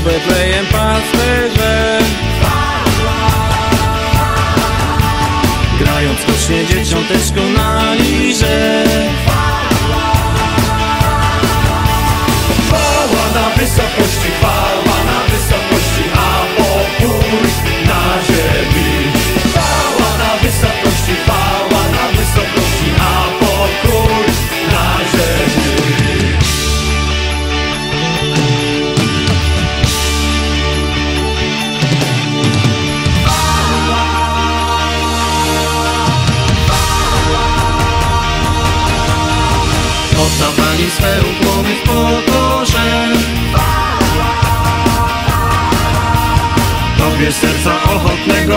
o Betlejem pasterze. Grając skocznie dzieciąteczką na lirze Oddawali swe ukłony w pokorze. Tobie serca ochotnego